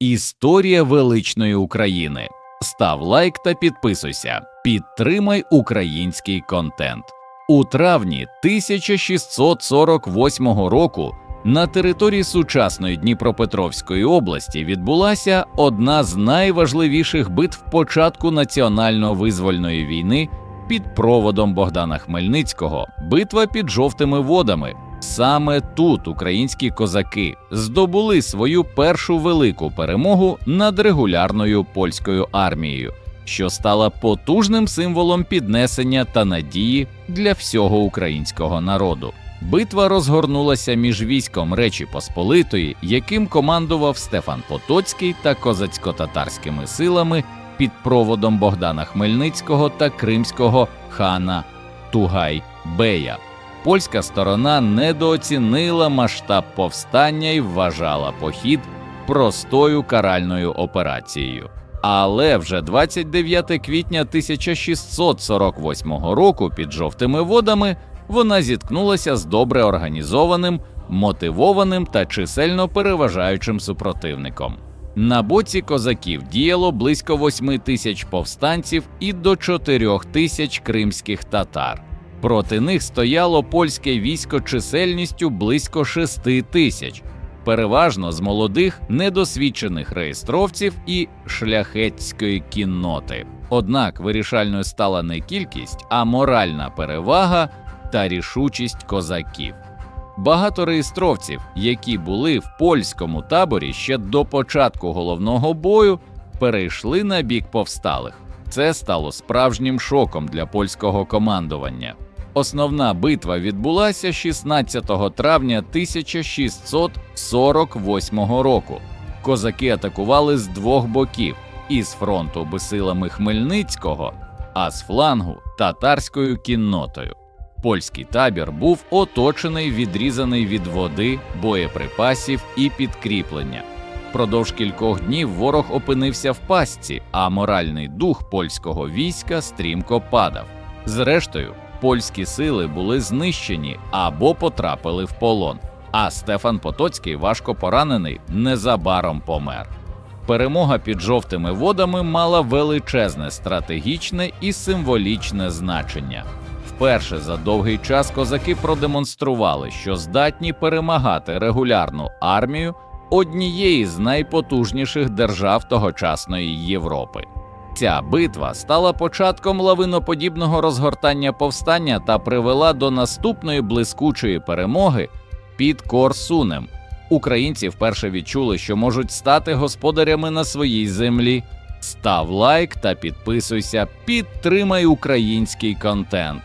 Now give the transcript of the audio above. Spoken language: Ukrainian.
Історія величної України. Став лайк та підписуйся. Підтримай український контент. У травні 1648 року на території сучасної Дніпропетровської області відбулася одна з найважливіших битв початку національно-визвольної війни під проводом Богдана Хмельницького битва під жовтими водами. Саме тут українські козаки здобули свою першу велику перемогу над регулярною польською армією, що стала потужним символом піднесення та надії для всього українського народу. Битва розгорнулася між військом Речі Посполитої, яким командував Стефан Потоцький та козацько-татарськими силами під проводом Богдана Хмельницького та кримського хана Тугай Бея. Польська сторона недооцінила масштаб повстання і вважала похід простою каральною операцією. Але вже 29 квітня 1648 року під жовтими водами вона зіткнулася з добре організованим, мотивованим та чисельно переважаючим супротивником. На боці козаків діяло близько 8 тисяч повстанців і до 4 тисяч кримських татар. Проти них стояло польське військо чисельністю близько 6 тисяч, переважно з молодих недосвідчених реєстровців і шляхетської кінноти. Однак вирішальною стала не кількість, а моральна перевага та рішучість козаків. Багато реєстровців, які були в польському таборі ще до початку головного бою, перейшли на бік повсталих. Це стало справжнім шоком для польського командування. Основна битва відбулася 16 травня 1648 року. Козаки атакували з двох боків із фронту силами Хмельницького, а з флангу татарською кіннотою. Польський табір був оточений, відрізаний від води, боєприпасів і підкріплення. Продовж кількох днів ворог опинився в пастці, а моральний дух польського війська стрімко падав. Зрештою, польські сили були знищені або потрапили в полон. А Стефан Потоцький, важко поранений, незабаром помер. Перемога під жовтими водами мала величезне стратегічне і символічне значення. Вперше за довгий час козаки продемонстрували, що здатні перемагати регулярну армію однієї з найпотужніших держав тогочасної Європи. Ця битва стала початком лавиноподібного розгортання повстання та привела до наступної блискучої перемоги під Корсунем. Українці вперше відчули, що можуть стати господарями на своїй землі. Став лайк та підписуйся, підтримай український контент.